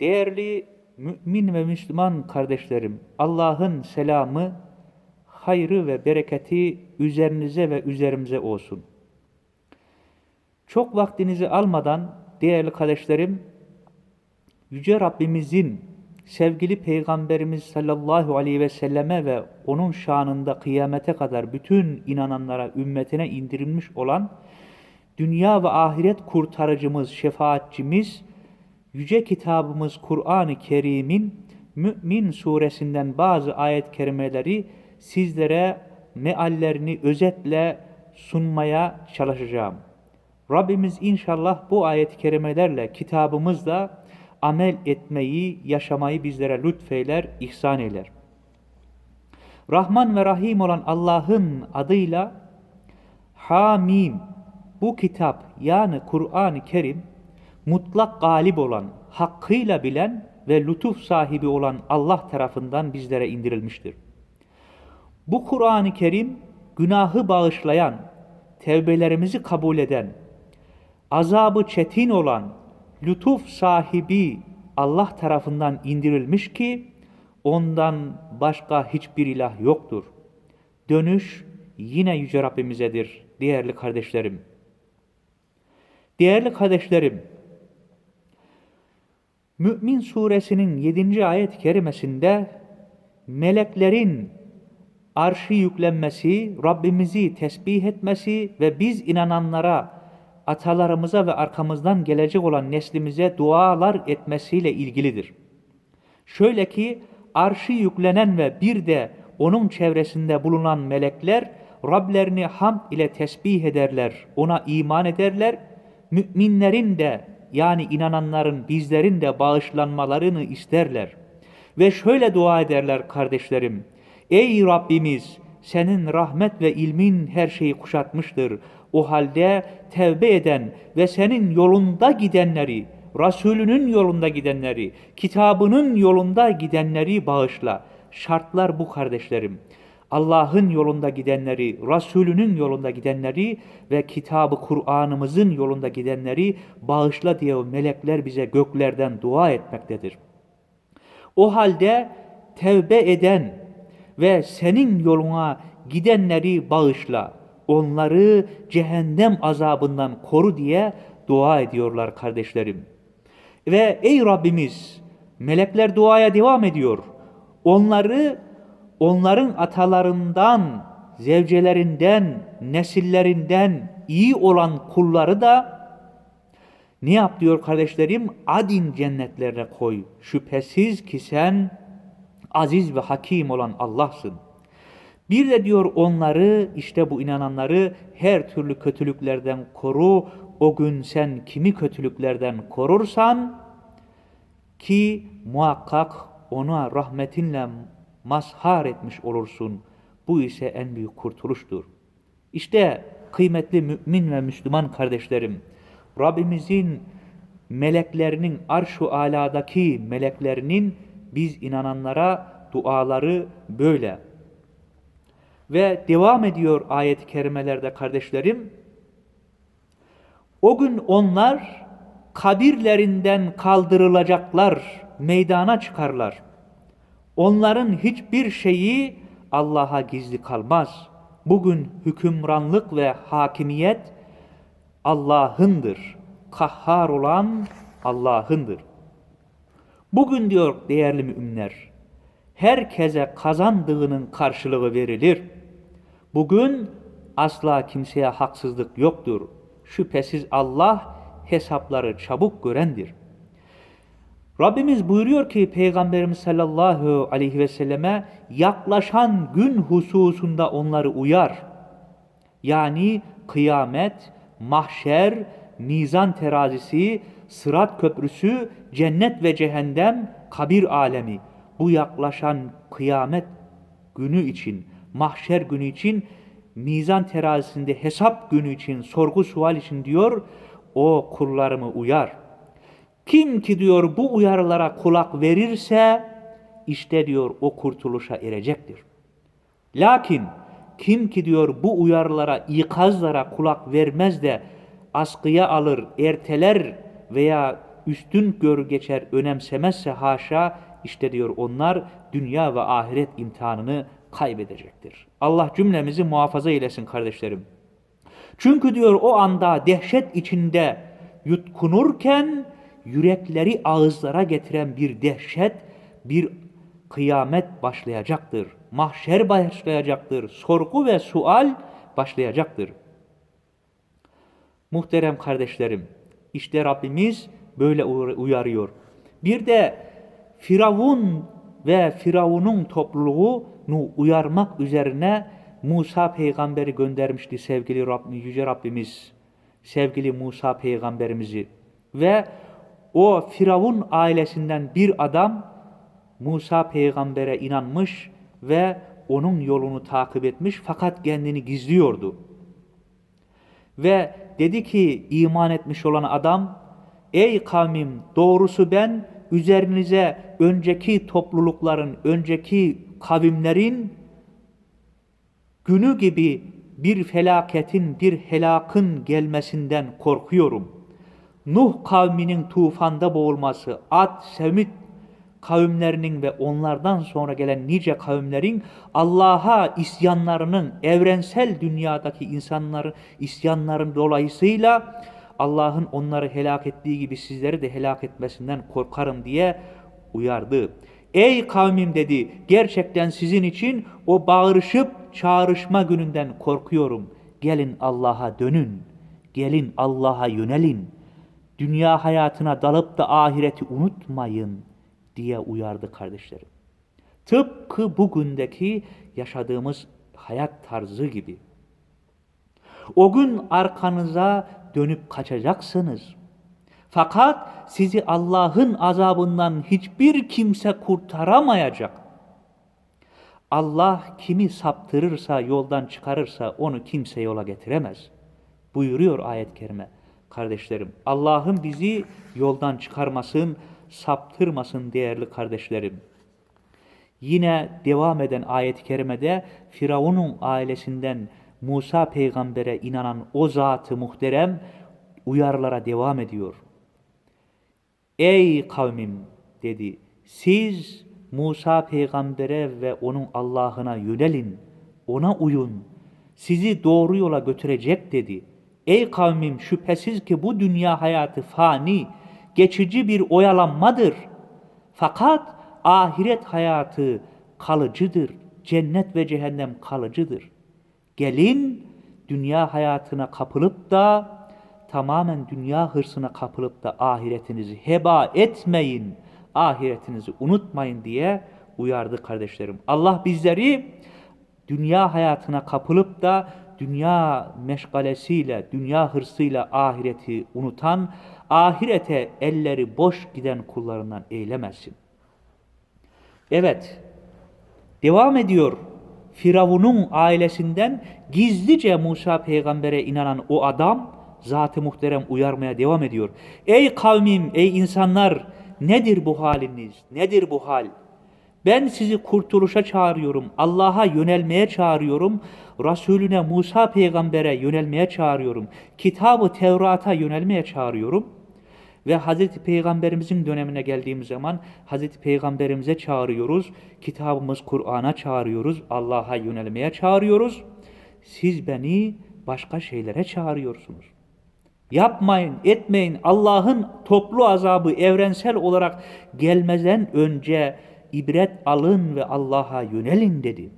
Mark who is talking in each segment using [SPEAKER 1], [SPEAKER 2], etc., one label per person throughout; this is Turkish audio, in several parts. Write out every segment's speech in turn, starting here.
[SPEAKER 1] Değerli mümin ve Müslüman kardeşlerim, Allah'ın selamı, hayrı ve bereketi üzerinize ve üzerimize olsun. Çok vaktinizi almadan değerli kardeşlerim, Yüce Rabbimizin sevgili Peygamberimiz sallallahu aleyhi ve selleme ve onun şanında kıyamete kadar bütün inananlara, ümmetine indirilmiş olan dünya ve ahiret kurtarıcımız, şefaatçimiz, yüce kitabımız Kur'an-ı Kerim'in Mü'min suresinden bazı ayet kerimeleri sizlere meallerini özetle sunmaya çalışacağım. Rabbimiz inşallah bu ayet-i kerimelerle kitabımızda amel etmeyi, yaşamayı bizlere lütfeyler, ihsan eyler. Rahman ve Rahim olan Allah'ın adıyla Hamim bu kitap yani Kur'an-ı Kerim mutlak galip olan, hakkıyla bilen ve lütuf sahibi olan Allah tarafından bizlere indirilmiştir. Bu Kur'an-ı Kerim günahı bağışlayan, tevbelerimizi kabul eden, azabı çetin olan, lütuf sahibi Allah tarafından indirilmiş ki ondan başka hiçbir ilah yoktur. Dönüş yine Yüce Rabbimizedir değerli kardeşlerim. Değerli kardeşlerim, Mü'min suresinin 7. ayet-i kerimesinde meleklerin arşı yüklenmesi, Rabbimizi tesbih etmesi ve biz inananlara, atalarımıza ve arkamızdan gelecek olan neslimize dualar etmesiyle ilgilidir. Şöyle ki arşı yüklenen ve bir de onun çevresinde bulunan melekler Rablerini hamd ile tesbih ederler, ona iman ederler. Müminlerin de yani inananların bizlerin de bağışlanmalarını isterler. Ve şöyle dua ederler kardeşlerim. Ey Rabbimiz senin rahmet ve ilmin her şeyi kuşatmıştır. O halde tevbe eden ve senin yolunda gidenleri, Resulünün yolunda gidenleri, kitabının yolunda gidenleri bağışla. Şartlar bu kardeşlerim. Allah'ın yolunda gidenleri, Resulünün yolunda gidenleri ve kitabı Kur'an'ımızın yolunda gidenleri bağışla diye melekler bize göklerden dua etmektedir. O halde tevbe eden ve senin yoluna gidenleri bağışla. Onları cehennem azabından koru diye dua ediyorlar kardeşlerim. Ve ey Rabbimiz melekler duaya devam ediyor. Onları onların atalarından, zevcelerinden, nesillerinden iyi olan kulları da ne yap diyor kardeşlerim? Adin cennetlerine koy. Şüphesiz ki sen aziz ve hakim olan Allah'sın. Bir de diyor onları işte bu inananları her türlü kötülüklerden koru. O gün sen kimi kötülüklerden korursan ki muhakkak ona rahmetinle mazhar etmiş olursun. Bu ise en büyük kurtuluştur. İşte kıymetli mümin ve Müslüman kardeşlerim, Rabbimizin meleklerinin arş-ı aladaki meleklerinin biz inananlara duaları böyle. Ve devam ediyor ayet-i kerimelerde kardeşlerim. O gün onlar kabirlerinden kaldırılacaklar, meydana çıkarlar. Onların hiçbir şeyi Allah'a gizli kalmaz. Bugün hükümranlık ve hakimiyet Allah'ındır. Kahhar olan Allah'ındır. Bugün diyor değerli müminler, herkese kazandığının karşılığı verilir. Bugün asla kimseye haksızlık yoktur. Şüphesiz Allah hesapları çabuk görendir. Rabbimiz buyuruyor ki Peygamberimiz sallallahu aleyhi ve selleme yaklaşan gün hususunda onları uyar. Yani kıyamet, mahşer, mizan terazisi, sırat köprüsü, cennet ve cehennem, kabir alemi. Bu yaklaşan kıyamet günü için, mahşer günü için, mizan terazisinde hesap günü için, sorgu sual için diyor, o kullarımı uyar. Kim ki diyor bu uyarılara kulak verirse işte diyor o kurtuluşa erecektir. Lakin kim ki diyor bu uyarılara, ikazlara kulak vermez de askıya alır, erteler veya üstün gör geçer önemsemezse haşa işte diyor onlar dünya ve ahiret imtihanını kaybedecektir. Allah cümlemizi muhafaza eylesin kardeşlerim. Çünkü diyor o anda dehşet içinde yutkunurken yürekleri ağızlara getiren bir dehşet, bir kıyamet başlayacaktır. Mahşer başlayacaktır. Sorgu ve sual başlayacaktır. Muhterem kardeşlerim, işte Rabbimiz böyle uyarıyor. Bir de Firavun ve Firavun'un topluluğunu uyarmak üzerine Musa peygamberi göndermişti sevgili Rabb, Yüce Rabbimiz. Sevgili Musa peygamberimizi. Ve o Firavun ailesinden bir adam Musa peygambere inanmış ve onun yolunu takip etmiş fakat kendini gizliyordu. Ve dedi ki iman etmiş olan adam, ey kavmim doğrusu ben üzerinize önceki toplulukların, önceki kavimlerin günü gibi bir felaketin, bir helakın gelmesinden korkuyorum. Nuh kavminin tufanda boğulması, Ad, Semit kavimlerinin ve onlardan sonra gelen nice kavimlerin Allah'a isyanlarının evrensel dünyadaki insanların isyanların dolayısıyla Allah'ın onları helak ettiği gibi sizleri de helak etmesinden korkarım diye uyardı. Ey kavmim dedi gerçekten sizin için o bağırışıp çağrışma gününden korkuyorum. Gelin Allah'a dönün. Gelin Allah'a yönelin. Dünya hayatına dalıp da ahireti unutmayın diye uyardı kardeşlerim. Tıpkı bugündeki yaşadığımız hayat tarzı gibi. O gün arkanıza dönüp kaçacaksınız. Fakat sizi Allah'ın azabından hiçbir kimse kurtaramayacak. Allah kimi saptırırsa, yoldan çıkarırsa onu kimse yola getiremez. Buyuruyor ayet-i kerime. Kardeşlerim, Allah'ın bizi yoldan çıkarmasın, saptırmasın değerli kardeşlerim. Yine devam eden ayet-i kerimede Firavun'un ailesinden Musa peygambere inanan o zatı muhterem uyarlara devam ediyor. Ey kavmim dedi siz Musa peygambere ve onun Allah'ına yönelin, ona uyun, sizi doğru yola götürecek dedi. Ey kavmim şüphesiz ki bu dünya hayatı fani, geçici bir oyalanmadır. Fakat ahiret hayatı kalıcıdır. Cennet ve cehennem kalıcıdır. Gelin dünya hayatına kapılıp da tamamen dünya hırsına kapılıp da ahiretinizi heba etmeyin. Ahiretinizi unutmayın diye uyardı kardeşlerim. Allah bizleri dünya hayatına kapılıp da dünya meşgalesiyle, dünya hırsıyla ahireti unutan, ahirete elleri boş giden kullarından eylemesin. Evet, devam ediyor. Firavun'un ailesinden gizlice Musa peygambere inanan o adam, zat-ı muhterem uyarmaya devam ediyor. Ey kavmim, ey insanlar, nedir bu haliniz, nedir bu hal? Ben sizi kurtuluşa çağırıyorum, Allah'a yönelmeye çağırıyorum, Resulüne Musa peygambere yönelmeye çağırıyorum, kitabı Tevrat'a yönelmeye çağırıyorum. Ve Hazreti Peygamberimizin dönemine geldiğimiz zaman Hazreti Peygamberimize çağırıyoruz, kitabımız Kur'an'a çağırıyoruz, Allah'a yönelmeye çağırıyoruz. Siz beni başka şeylere çağırıyorsunuz. Yapmayın, etmeyin. Allah'ın toplu azabı evrensel olarak gelmeden önce ibret alın ve Allah'a yönelin dedi.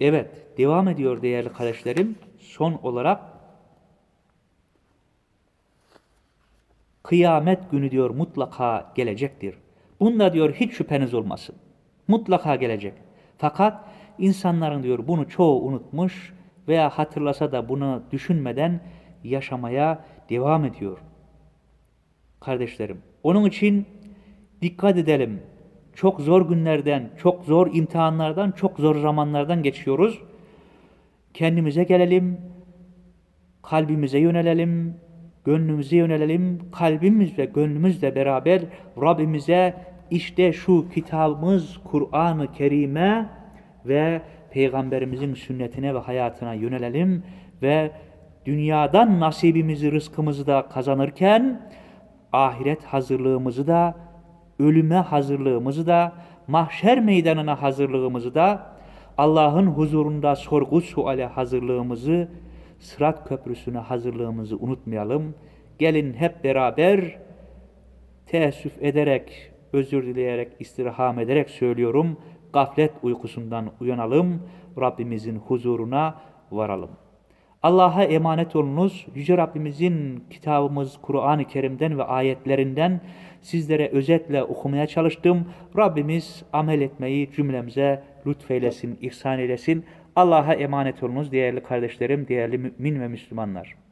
[SPEAKER 1] Evet, devam ediyor değerli kardeşlerim. Son olarak kıyamet günü diyor mutlaka gelecektir. Bunda diyor hiç şüpheniz olmasın. Mutlaka gelecek. Fakat insanların diyor bunu çoğu unutmuş veya hatırlasa da bunu düşünmeden yaşamaya devam ediyor. Kardeşlerim, onun için dikkat edelim. Çok zor günlerden, çok zor imtihanlardan, çok zor zamanlardan geçiyoruz. Kendimize gelelim, kalbimize yönelelim, gönlümüze yönelelim, kalbimiz ve gönlümüzle beraber Rabbimize işte şu kitabımız Kur'an-ı Kerime ve Peygamberimizin sünnetine ve hayatına yönelelim ve dünyadan nasibimizi, rızkımızı da kazanırken ahiret hazırlığımızı da, ölüme hazırlığımızı da, mahşer meydanına hazırlığımızı da, Allah'ın huzurunda sorgu suale hazırlığımızı, sırat köprüsüne hazırlığımızı unutmayalım. Gelin hep beraber teessüf ederek, özür dileyerek, istirham ederek söylüyorum. Gaflet uykusundan uyanalım, Rabbimizin huzuruna varalım. Allah'a emanet olunuz. Yüce Rabbimizin kitabımız Kur'an-ı Kerim'den ve ayetlerinden sizlere özetle okumaya çalıştım. Rabbimiz amel etmeyi cümlemize lütfeylesin, ihsan eylesin. Allah'a emanet olunuz değerli kardeşlerim, değerli mümin ve Müslümanlar.